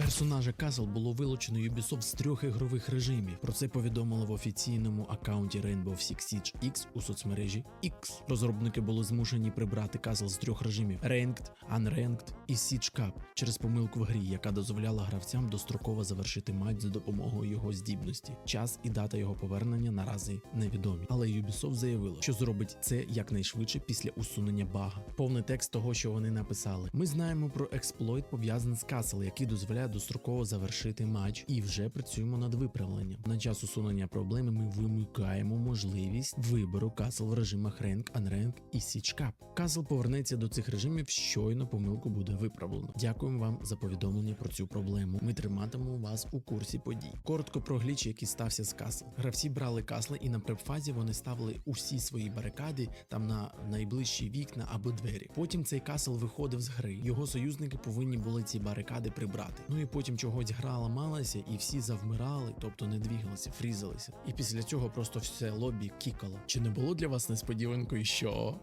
Персонажа Castle було вилучено Ubisoft з трьох ігрових режимів. Про це повідомили в офіційному аккаунті Rainbow Six Siege X у соцмережі X. Розробники були змушені прибрати Castle з трьох режимів: Ranked, Unranked і Siege Cup через помилку в грі, яка дозволяла гравцям достроково завершити матч за допомогою його здібності. Час і дата його повернення наразі невідомі. Але Ubisoft заявило, що зробить це якнайшвидше після усунення бага. Повний текст того, що вони написали. Ми знаємо про експлойт пов'язаний з Castle, який дозволяє достроково завершити матч, і вже працюємо над виправленням. На час усунення проблеми ми вимикаємо можливість вибору Castle в режимах Rank, Unrank і Cup. Castle повернеться до цих режимів, щойно помилку буде виправлено. Дякуємо вам за повідомлення про цю проблему. Ми триматимемо вас у курсі подій. Коротко про гліч, який стався з Castle. Гравці брали касли, і на препфазі вони ставили усі свої барикади там на найближчі вікна або двері. Потім цей касл виходив з гри. Його союзники повинні були ці барикади прибрати. Ну і потім чогось гра ламалася, і всі завмирали, тобто не двігалися, фрізалися. І після цього просто все лобі кікало. Чи не було для вас несподіванкою, що